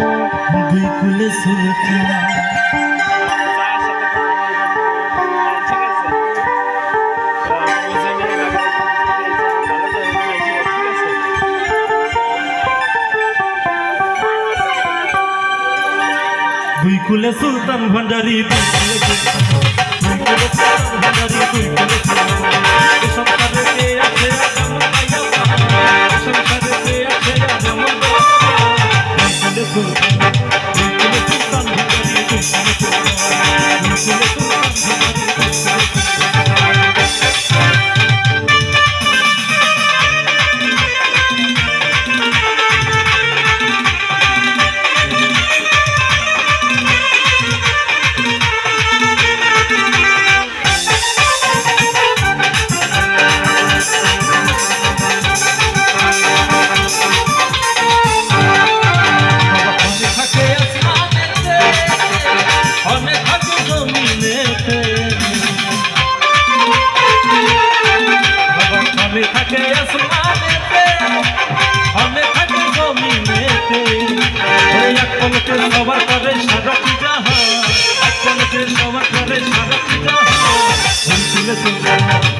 দুই কুলে সুরক্ষা দুই কুলে সুলতান ভান্ডারি দুই কুলে সুলতান Thank you.